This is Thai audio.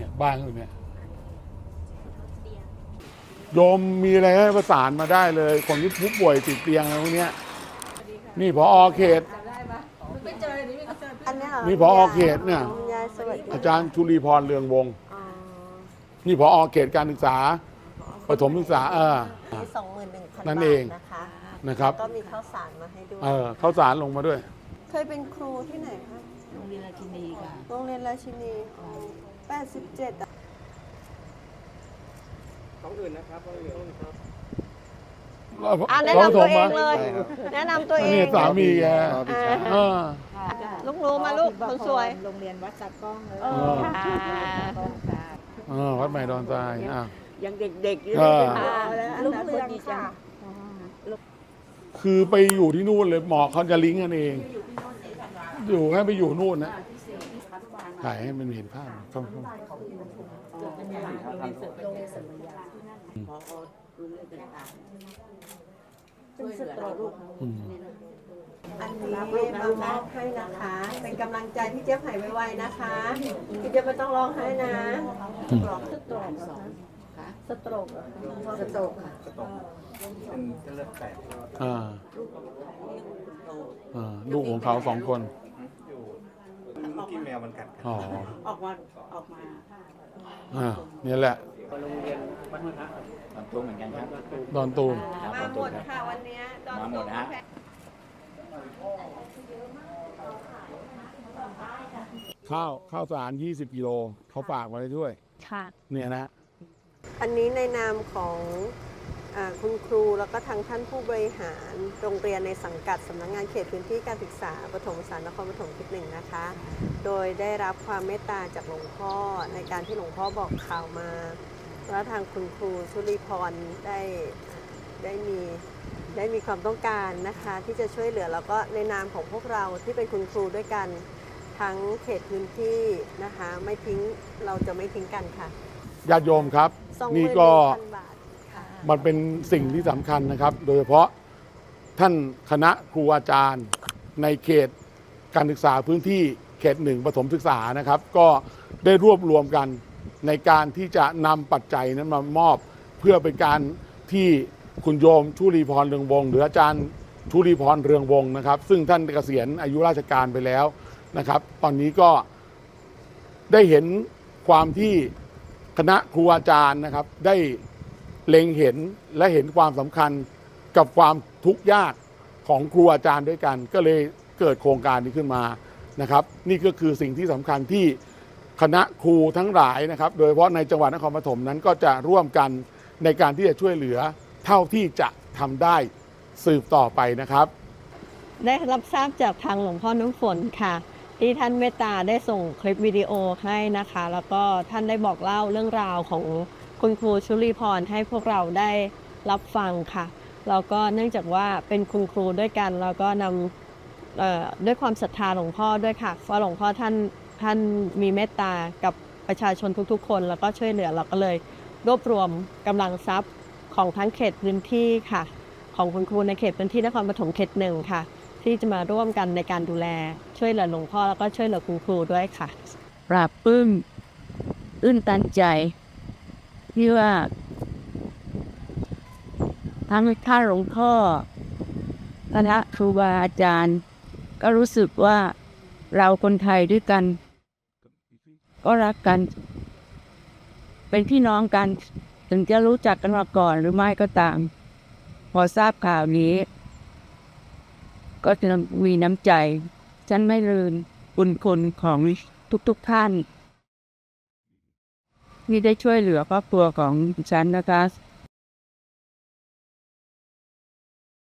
เนี่ยบ้านอยู่เนี่ยโยมมีอะไรให้ประสานมาได้เลย คนที่ผู้ป่วยติดเตียงอะไรพวกเนี้ยนี่พอเขต อันเนี้ยเหรอนี่ผอเขตเนี่ย คุณยายสวัสดีอาจารย์ชุลีพรเรืองวงศ์อ๋อนี่พอเขตการศึกษาประถมศึกษา เออ มีสองหมื่นหนึ่งพันนั่บานเองทนะคะนะครับ ก็มีข้าวสารมาให้ด้วย เออข้าวสารลงมาด้วย เคยเป็นครูที่ไหนคะโรงเรียนราชินีค่ะ โรงเรียนราชินี แปดสิบเจ็ดอะอะแนะนำตัวเองเลย แนะนำตัวเอนี่งสามีแกอ่าเออลูกหนูมาลูกคนสวย โรงเรียนวัดตากล้องเลยเออ ค่ะเออวัดใหม่ดอนทรายอะยังเด็กๆอยู่เออลูกเรืองค่ะ คือไปอยู่ที่นู่นเลยหมอเขาจะลิงก์กันเอง อยู่ให้ไปอยู่นู่นนะ ถ่ายให้มันเห็นภาพเข้าเข้าเป็นสตรลูกอืมอันนี้มามอบให้นะคะ เป็นกำลังใจที่เจี๊ยบหายไวๆนะคะพี่เจี๊ยบไม่ต้องร้องไห้นะสตรกสตรกเหรอคะสตรกเหรอคะสตรกค่ะอ่าอ่าลูกของเขาสองคน เมื่อกี้แมวมันกัดกันอ๋อออกมาออกมาอ่าเนี่ยแหละลำตัวเหมือนกันครับดอนตูมมาหมดค่ะวันเนี้ยดอนมาหมดนะฮะข้าวข้าวสาร 20 กิโลเขาฝากมาเลยด้วย ค่ะ เนี่ยนะ อันนี้ในนามของอา คุณครูแล้วก็ทางท่านผู้บริหารโรงเรียนในสังกัดสำนักงานเขตพื้นที่การศึกษาปฐมศึกษานครปฐมเขตหนึ่งนะคะ โดยได้รับความเมตตาจากหลวงพ่อในการที่หลวงพ่อบอกข่าวมาแล้วทางคุณครูชุลีพรได้ได้มีได้มีความต้องการนะคะ ที่จะช่วยเหลือแล้วก็ในนามของพวกเราที่เป็นคุณครูด้วยกันทั้งเขตพื้นที่นะคะ ไม่ทิ้งเราจะไม่ทิ้งกันค่ะญาติโยมครับ21,000นี่ก็บาทค่ะ มันเป็นสิ่งที่สำคัญนะครับ โดยเฉพาะท่านคณะครูอาจารย์ในเขตการศึกษาพื้นที่เขตหนึ่งประถมศึกษานะครับ ก็ได้รวบรวมกันในการที่จะนำปัจจัยนั้นมามอบ เพื่อเป็นการที่คุณโยมชุลีพรเรืองวงศ์หรืออาจารย์ชุลีพรเรืองวงศ์นะครับ ซึ่งท่านเกษียณอายุราชการไปแล้วนะครับ ตอนนี้ก็ได้เห็นความที่คณะครูอาจารย์นะครับได้ เล็งเห็นและเห็นความสำคัญกับความทุกข์ยากของครูอาจารย์ด้วยกัน ก็เลยเกิดโครงการนี้ขึ้นมานะครับ นี่ก็คือสิ่งที่สำคัญที่คณะครูทั้งหลายนะครับ โดยเฉพาะในจังหวัดนครปฐมนั้นก็จะร่วมกันในการที่จะช่วยเหลือเท่าที่จะทำได้สืบต่อไปนะครับ ได้รับทราบจากทางหลวงพ่อน้ำฝนค่ะ ที่ท่านเมตตาได้ส่งคลิปวิดีโอให้นะคะ แล้วก็ท่านได้บอกเล่าเรื่องราวของ คุณครูชุลีพรให้พวกเราได้รับฟังค่ะแล้วก็เนื่องจากว่าเป็นคุณครูด้วยกันแล้วก็นำด้วยความศรัทธาหลวงพ่อด้วยค่ะเพราะหลวงพ่อท่านท่านมีเมตตากับประชาชนทุกๆ คน แล้วก็ช่วยเหลือเราก็เลย รวบรวมกำลังทรัพย์ของทั้งเขตพื้นที่ค่ะ ของคุณครูในเขตพื้นที่นครปฐมเขตหนึ่งค่ะ ที่จะมาร่วมกันในการดูแล ช่วยเหลือหลวงพ่อแล้วก็ช่วยเหลือคุณครูด้วยค่ะปราบปลื้มตื้นตันใจ ที่ว่าทั้งท่านหลวงพ่อคณะครูบาอาจารย์ ก็รู้สึกว่าเราคนไทยด้วยกัน ก็รักกัน เป็นพี่น้องกัน ถึงจะรู้จักกันมาก่อนหรือไม่ก็ตาม พอทราบข่าวนี้ ก็จะมีน้ำใจ ฉันไม่ลืมบุญคุณของทุกๆทท่าน ที่ได้ช่วยเหลือครอบครัวของฉันนะคะ